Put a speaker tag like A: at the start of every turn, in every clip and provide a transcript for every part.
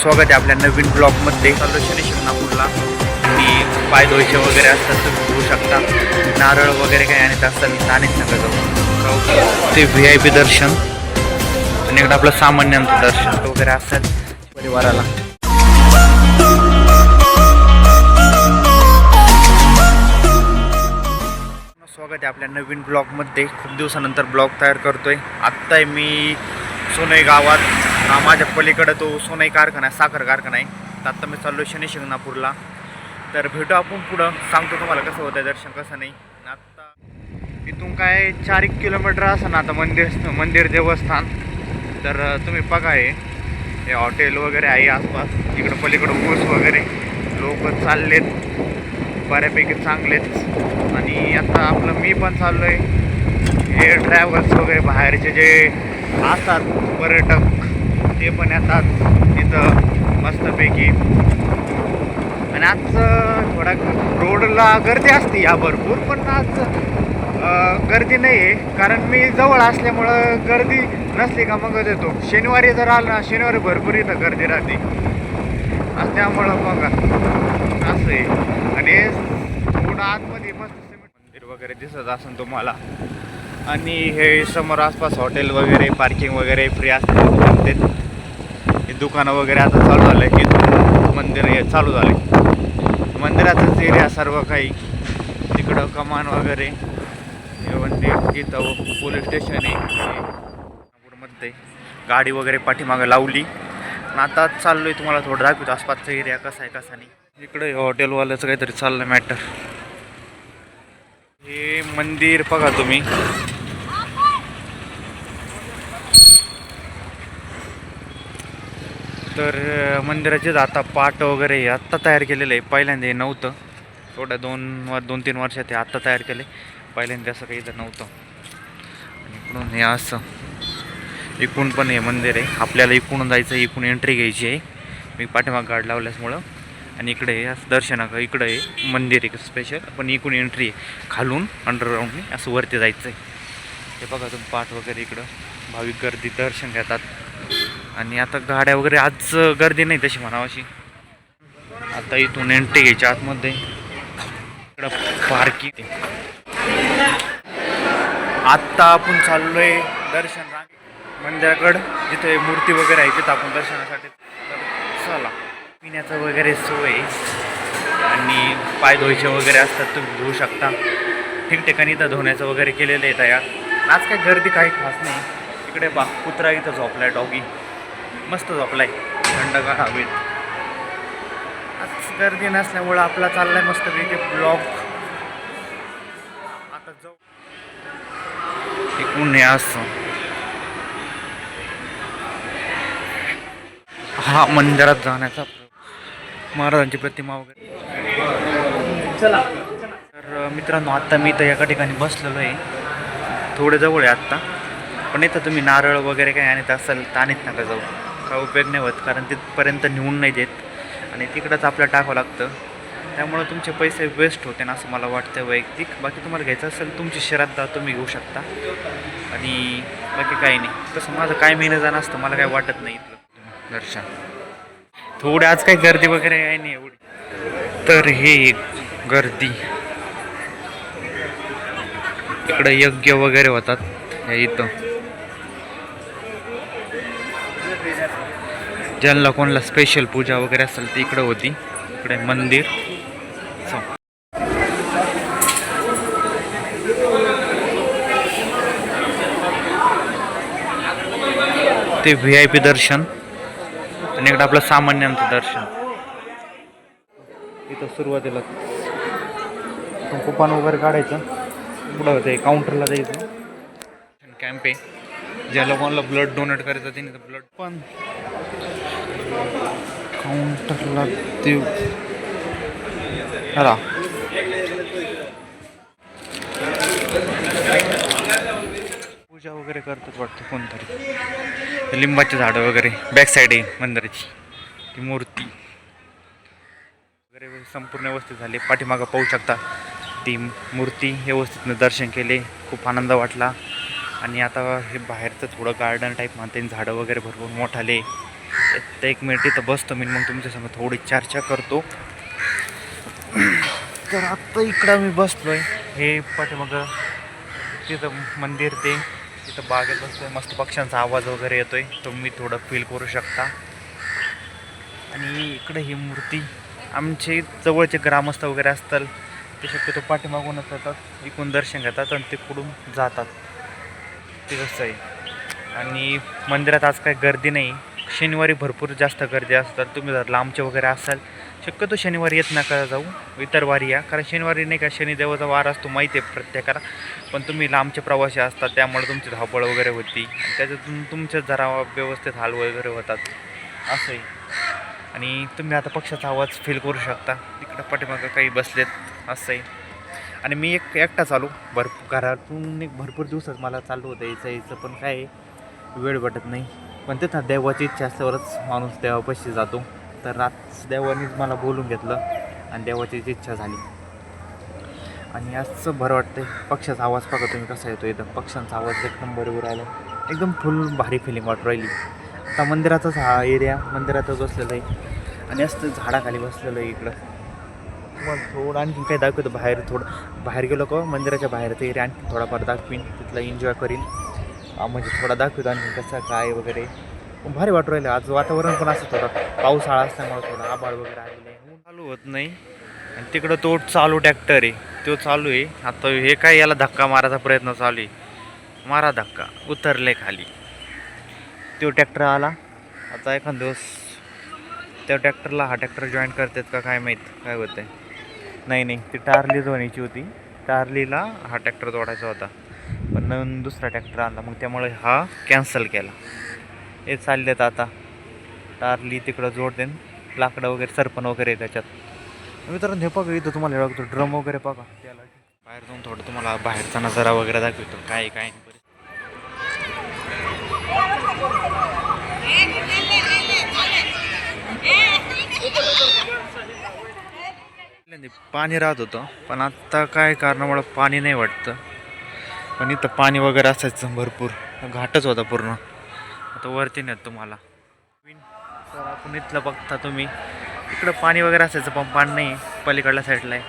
A: स्वागत आहे आपल्या नवीन ब्लॉगमध्ये. चाललो शनी शिंगणापूरला आणि पाय दोयचे वगैरे असतात तुम्ही घेऊ शकता. नारळ वगैरे काही आणत असतात नाणेच नका जाऊ ते व्ही आय पी दर्शन. आणि इकडं आपलं सामान्यांचं दर्शन वगैरे असतात परिवाराला. स्वागत आहे आपल्या नवीन ब्लॉगमध्ये. खूप दिवसानंतर ब्लॉग तयार करतोय. आत्ता आहे मी सोनई गावात. माझ्या पलीकडं तो सोनई कारखाना आहे साखर कारखाना आहे. तर आत्ता मी चाललो शनी शिंगणापूरला. तर भेटू आपण पुढं. सांगतो तुम्हाला कसं होतं दर्शन कसं नाही. आत्ता इथून काय चार एक किलोमीटर असं ना आता मंदिर मंदिर देवस्थान. तर तुम्ही बघा हे. हे हॉटेल वगैरे आहे आसपास. इकडं पलीकडं ऊस वगैरे. लोक चाललेत. बऱ्यापैकी चांगलेच आणि आता आपलं मी पण चाललो आहे हे ट्रॅव्हल्स वगैरे बाहेरचे जे असतात पर्यटक. ते पण येतात इथं मस्तपैकी. आणि आज थोडा रोडला गर्दी असते या भरपूर पण आज गर्दी नाही आहे कारण मी जवळ असल्यामुळं गर्दी नसली का मग येतो शनिवारी जर आलं ना शनिवारी भरपूर इथं गर्दी राहते. आणि त्यामुळं मग असं आहे. आणि थोडं आतमध्ये मस्त सिमेंट मंदिर वगैरे दिसत असेल तुम्हाला. आणि हे समोर आसपास हॉटेल वगैरे पार्किंग वगैरे फ्री असते. दुकानं वगैरे आता चालू झालं आहे हे मंदिर हे चालू झाले. मंदिराचाच एरिया सर्व काही तिकडं कमान वगैरे हे मंदिर इथं पोलीस स्टेशन आहे. गाडी वगैरे पाठीमागं लावली. आणि आता चाललो आहे तुम्हाला थोडं दाखवतो. आसपासचा एरिया कसा आहे कसा नाही. इकडे हॉटेलवाल्याचं काहीतरी चाललं मॅटर. हे मंदिर बघा तुम्ही. तर मंदिराचेच आता पाट वगैरे हे आत्ता तयार केलेलं आहे. पहिल्यांदा हे नव्हतं. थोड्या दोन वर दोन तीन वर्षात हे आत्ता तयार केले पहिल्यांदा असं काही इथं नव्हतं. आणि इकडून हे असं इकडून पण हे मंदिर आहे. आपल्याला इकडून जायचं आहे, इकडून एंट्री घ्यायची आहे. मी पाठीमाग गाड लावल्यासमुळं. आणि इकडे हे असं दर्शनाक इकडं आहे मंदिर आहे स्पेशल पण इकडून एंट्री आहे. खालून अंडरग्राऊंडने असं वरती जायचं आहे हे बघा तुम्ही पाठ वगैरे इकडं. भाविक गर्दी दर्शन घेतात. आणि आता गाड्या वगैरे आज गर्दी नाही तशी म्हणावाशी. आता इथून एंट्री घ्यायची आतमध्ये. इकडं पार्किंग आत्ता आपण चाललोय दर्शन मंदिराकडं. जिथे मूर्ती वगैरे आहे तिथं आपण दर्शनासाठी तर चला. पिण्याचं वगैरे सोय. आणि पाय धुवायचे वगैरे असतात तुम्ही धुवू शकता. ठिकठिकाणी इथं धुण्याचं वगैरे केलेलं आहे तयार. आज काय गर्दी काही खास नाही. इकडे बा कुत्रा इथं झोपला आहे डॉगी मस्त झोपला आहे थंडगार हवेत. आज गर्दी नसल्यामुळं आपला चाललाय वेगळे ब्लॉग. आता जाऊ. एकूण हे असं. हा मंदिरात जाण्याचा महाराजांची प्रतिमा वगैरे. चला. तर मित्रांनो आत्ता मी तर एका ठिकाणी बसलेलो आहे. थोडे जवळ आहे आत्ता. पण इथं तुम्ही नारळ वगैरे काही आणत असाल तर आणत नका जाऊ. काय उपयोग नाही होत कारण तिथपर्यंत नेऊन नाही देत. आणि तिकडंच आपल्याला टाकावं लागतं. त्यामुळं तुमचे पैसे वेस्ट होते ना असं मला वाटतं वैयक्तिक. बाकी तुम्हाला घ्यायचं असेल तुमची श्रद्धा तुम्ही घेऊ शकता. आणि बाकी काही नाही. तसं माझं काय मेहनत जाणं असतं मला काय वाटत नाही इथलं. दर्शन. थोडी आज काही गर्दी वगैरे आहे नाही एवढी. तर हे एक गर्दी. इकडं यज्ञ वगैरे होतात. या इथं. ज्यांना कोणाला स्पेशल पूजा वगैरे असेल ती इकडं होती. इकडे मंदिर. ते व्ही आय पी दर्शन आणि इकडं आपलं सामान्यांचं दर्शन. इथं सुरुवातीला कुपान वगैरे काढायचं. पुढं ते काउंटरला जायचं. कॅम्प आहे. ज्या लोकांना ब्लड डोनेट करायचं त्यांनी तर ब्लड पण काउंटरला देऊ. चला. पूजा वगैरे करतात वाटतं कोणतरी. लिंबाची झाडं वगैरे बॅक साईड आहे मंदिराची. ती मूर्ती. वगैरे संपूर्ण व्यवस्थित झाले. पाठीमागं पाहू शकता ती मूर्ती. व्यवस्थितनं दर्शन केले. खूप आनंद वाटला. आणि आता हे बाहेरचं थोडं गार्डन टाईप म्हणते झाडं वगैरे भरपूर मोठाले. तर एक मिनिट इथं बसतो मी मग तुमच्यासोबत थोडी चर्चा करतो. तर आत्ता इकडं मी बसलो आहे हे पाठीमागं तिथं मंदिर ते तिथं बागेत बसतोय. मस्त पक्ष्यांचा आवाज वगैरे येतोय. तुम्ही थोडं फील करू शकता. आणि इकडं ही मूर्ती आमचे जवळचे ग्रामस्थ वगैरे असतात ते शक्यतो पाठीमागूनच येतात इकडून दर्शन घेतात आणि तिकडून जातात. ते कसं आहे. आणि मंदिरात आज काही गर्दी नाही. शनिवारी भरपूर जास्त गर्दी असतात. तुम्ही जर लांबचे वगैरे असाल शक्यतो शनिवारी येत नका जाऊ. इतर वारी या. कारण शनिवारी नाही का शनिदेवाचा वार असतो माहिती आहे प्रत्येकाला. पण तुम्ही लांबचे प्रवासी असतात त्यामुळे तुमची धावपळ वगैरे होती. त्याच्यातून तुमच्या जरा व्यवस्थित हाल वगैरे होतात. असंही आणि तुम्ही आता पक्षाचा आवाज फील करू शकता. तिकडं पाठीमागं काही बसलेत. असंही आणि मी एक एकटा चालू भरपूर घरातून एक भरपूर दिवसात मला चालू होतं यायचं यायचं. पण काय आहे, वेळ भेटत नाही. पण तिथं देवाची इच्छा असल्यावरच माणूस देवापाशी जातो. तर रात देवानीच मला बोलून घेतलं आणि देवाचीच इच्छा झाली. आणि असं बरं वाटतंय. पक्षाचा आवाज बघा तुम्ही कसा येतो एकदम. पक्ष्यांचा आवाज एकदम बरोबर आला. एकदम फुल भारी फिलिंग वाटू राहिली. आता मंदिराचाच हा एरिया मंदिरातच बसलेला आहे. आणि असं झाडाखाली बसलेलं आहे इकडं. तुम्हाला थोडं आणखी काही दाखवतो बाहेर थोडं. बाहेर गेलो का हो, मंदिराच्या बाहेर ते एरिया आणखी थोडाफार दाखवीन. तिथला एन्जॉय करीन. म्हणजे थोडा दाखवतो आणि कसं काय वगैरे. भारी वाटू राहिलं. आज वातावरण पण असं थोडं पावसाळा असल्यामुळे थोडं आबाळ वगैरे आलेलं आहे. चालू होत नाही. आणि तिकडं तो चालू ट्रॅक्टर आहे. तो चालू आहे. आता हे काय याला धक्का मारायचा प्रयत्न चालू आहे. मारा धक्का. उतरले खाली. तो ट्रॅक्टर आला. आता एखाद दिवस त्या ट्रॅक्टरला हा ट्रॅक्टर जॉईन करतात का काय माहीत. काय होतं नाही नाही. ती टारली जोण्याची होती. टारलीला हा ट्रॅक्टर जोडायचा होता. पण नवीन दुसरा ट्रॅक्टर आणला. मग त्यामुळे हा कॅन्सल केला. हे चाललेत आता. टारली तिकडं जोडते लाकडं वगैरे सरपण वगैरे त्याच्यात. मित्रांनो हे बघा इथं तुम्हाला हे बघतो ड्रम वगैरे बघा. त्याला बाहेर जाऊन थोडं तुम्हाला बाहेरचा नजारा वगैरे दाखवतो. काय काय नाही. पाणी राहत होतं पण आत्ता काय कारणामुळं पाणी नाही वाटतं. पण इथं पाणी वगैरे असायचं भरपूर. घाटच होता पूर्ण. आता वरती नेत तुम्हाला. तर आपण इथलं बघता तुम्ही. इकडं पाणी वगैरे असायचं पण पाणी नाही पलीकडल्या साईडला आहे.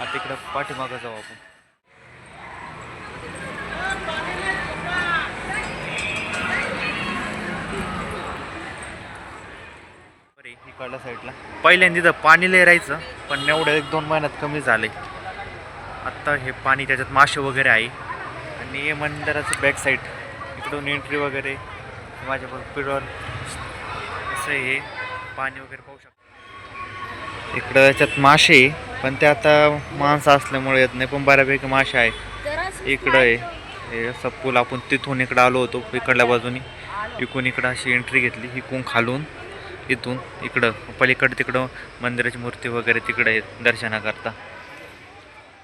A: आता इकडं पाठीमागं जाऊ आपण. इकडल्या साईडला पहिल्यांदा इथं पाणी लय राहायचं पण एवढं एक दोन महिन्यात कमी झालंय. आत्ता हे पाणी त्याच्यात मासे वगैरे आहे. आणि हे मंदिराचं बॅक साईड इकडून एंट्री वगैरे माझ्या पिढवर असं हे पाणी वगैरे पाहू शकतो. इकडं याच्यात मासे आहे, पण ते आता माणसं असल्यामुळे येत नाही पण बऱ्यापैकी मासे आहे. इकडं आहे हे असं पूल आपण तिथून इकडं आलो होतो इकडल्या बाजूनी. इकून इकडं अशी एंट्री घेतली इकून खालून इथून इकडं पलीकडं तिकडं मंदिराची मूर्ती वगैरे तिकडं दर्शनाकरता.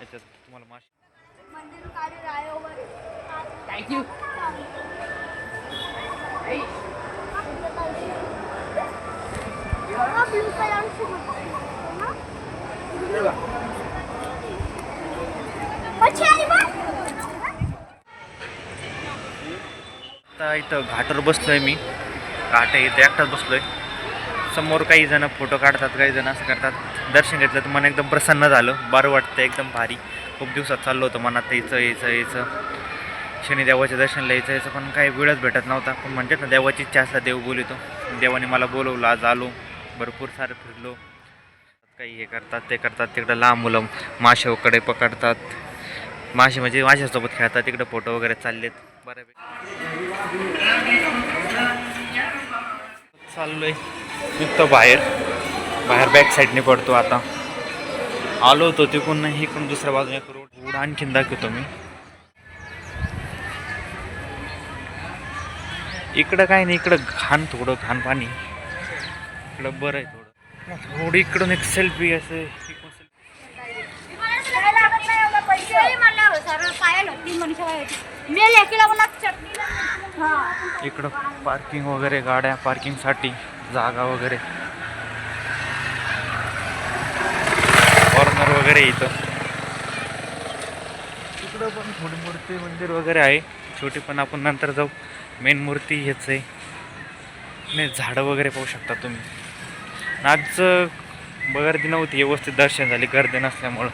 A: याच्यात तुम्हाला मासे
B: थँक्यू
A: आता इथं घाटावर बसलोय मी. घाट आहे इथं एकटाच बसलोय. समोर काही जण फोटो काढतात काही जण असं करतात. दर्शन घेतलं तर मन एकदम प्रसन्न झालं. बरं वाटतं एकदम भारी. खूप दिवसात चाललो होतं मनात यायचं यायचं यायचं शनिदेवाच्या दर्शनला यायचं यायचं पण काही वेळच भेटत नव्हता. पण म्हणतात ना देवाची इच्छा असला देव बोलितो. देवाने मला बोलवलं आज आलो. भरपूर सारं फिरलो. काही हे करतात ते करतात तिकडं लहान मुलं मासे पकडतात. मासे म्हणजे माशासोबत खेळतात तिकडं फोटो वगैरे चाललेत. बऱ्यापैकी. चाललोय. निघतो बाहेर. बाहेर बॅक साईडने पडतो आता. आलो होतो तिकडून इकडून दुसऱ्या बाजूने रोड रोड आणखीन दाखवतो मी. इकडं काय नाही इकडं घाण थोडं घाण पाणी. इकडं बरं आहे थोडं. थोडी इकडून एक सेल्फी असं. इकडं पार्किंग वगैरे गाड्या पार्किंगसाठी जागा वगैरे. कॉर्नर वगैरे इथं. इकडं पण थोडी मूर्ती मंदिर वगैरे आहे. छोटी पण आपण नंतर जाऊ. मेन मूर्ती हेच आहे. नाही झाडं वगैरे पाहू शकता तुम्ही. आज गर्दी नव्हती व्यवस्थित दर्शन झाले गर्दी नसल्यामुळं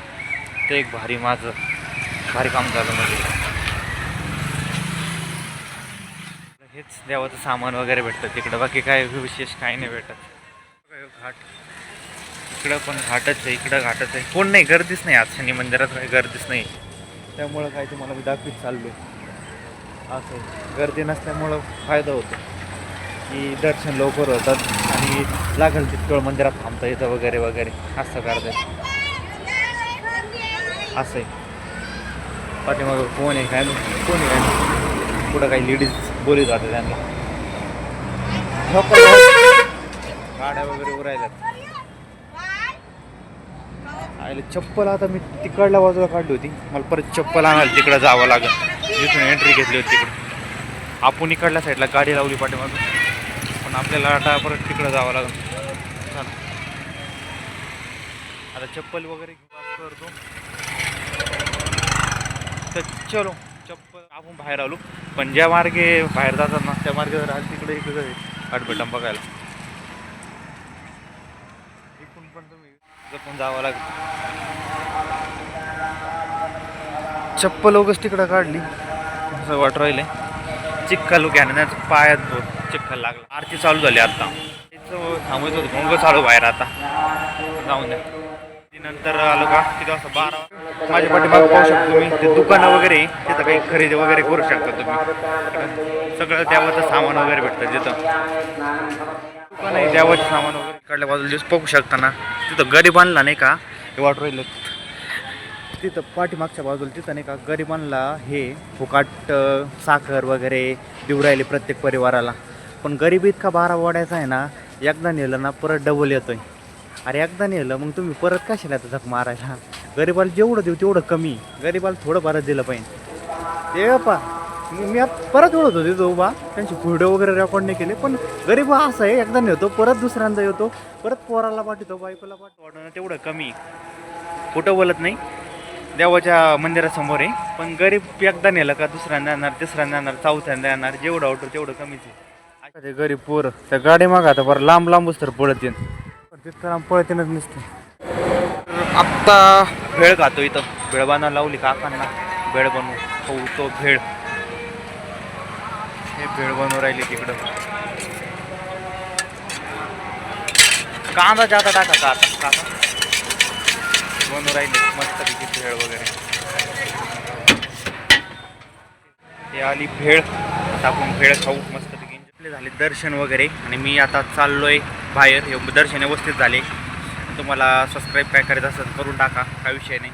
A: ते एक भारी माझं भारी काम झालं म्हणजे हेच देवाचं सामान वगैरे भेटतं तिकडं. बाकी काय विशेष काही नाही भेटत. घाट? इकडं पण घाटच आहे इकडं घाटच आहे. कोण नाही गर्दीच नाही आज. शनी मंदिरात काही गर्दीच नाही. त्यामुळं काय तुम्हाला मी दाखवीत चाललो असं आहे. गर्दी नसल्यामुळं फायदा होतो. की दर्शन लवकर होतात आणि लागेल तितकं मंदिरात थांबता येतं वगैरे वगैरे. असं करतात. असं आहे पाठीमागं कोण आहे काय कोण आहे काय कुठं काही लेडीज बोली जाते त्यांना. गाड्या वगैरे उरायल्यात. आयले चप्पल आता मी तिकडल्या बाजूला काढली होती. मला परत चप्पल आणायला तिकडं जावं लागेल. इथून एंट्री घेतली होती तिकडं आपण इकडल्या साईडला गाडी लावली पाठीमागून पण आपल्याला आता परत तिकडं जावं लागेल. आता चप्पल वगैरे करतो. तर चलो चप्पल आपण बाहेर आलो. पण ज्या मार्गे बाहेर जातात ना त्या मार्गे जर तिकडे इकडे आठबेटाम बघायला. इकडून पण तुम्ही जपून जावं लागेल. चप्पल वगैरे तिकडं काढली. असं वाट राहिले चिखल घ्याण्याचं पायात जो चिखल लागला. आरती चालू झाली आता. तिचं थांबत होतं. भोंग चालू बाहेर आता. जाऊन द्या. ती नंतर आलो का? किती वाजता? बारा माझ्या पाठीमाग पाहू शकतो तुम्ही. ते दुकानं वगैरे तिथं काही खरेदी वगैरे करू शकता तुम्ही. सगळं देवाचं सामान वगैरे भेटतं तिथं दुकान आहे देवाचं सामान वगैरे काढल्या बाजूला दिवस बघू शकता ना. तिथं गरीब आणला नाही का? हे वाट राहिलं. तिथं पाठीमागच्या बाजूला तिथं नाही का गरिबांना हे फुकाट साखर वगैरे देऊ राहिले प्रत्येक परिवाराला. पण गरीब इतका बारा वाड्याचा आहे ना एकदा नेलं ना परत डबल येतोय. अरे एकदा नेलं मग तुम्ही परत कशाला आता झक मारायला? गरिबाला जेवढं देऊ तेवढं कमी. गरिबाला थोडं बरं दिलं पाहिजे. ते पा मी परत ओळख होतो तिथं बा त्यांचे व्हिडिओ वगैरे रेकॉर्ड नाही केले पण गरीब असं आहे एकदा नेतो परत दुसऱ्यांदा येतो. परत पोराला पाठवतो बायकोला पाठवतो. तेवढं कमी. कुठं बोलत नाही. देवाच्या मंदिरासमोर आहे. पण गरीब एकदा नेलं का दुसऱ्यांदा येणार तिसऱ्यांदा येणार चौथ्यांदा येणार जेवढं आवडतं तेवढं कमीच आहे. आता ते गरीब पोरं त्या गाडी मागा आता बरं लांब लांबच तर पळत येईन तिथं लांब पळत येणच नसते आत्ता भेळ खातो इथं. भेळ बनवायला लावली काकांना. भेळ बनवू. खाऊ तो भेळ. हे भेळ बनवू राहिली तिकडं. कांदा जाता टाका का आता? काका? बनू राहिले मस्त भेळ वगैरे. हे आली भेळ. आता आपण भेळ खाऊ मस्त आपले झाले दर्शन वगैरे आणि मी आता चाललोय बाहेर. हे दर्शन व्यवस्थित झाले. तुम्हाला सबस्क्राईब काय करायचं असेल करून टाका काय विषय नाही.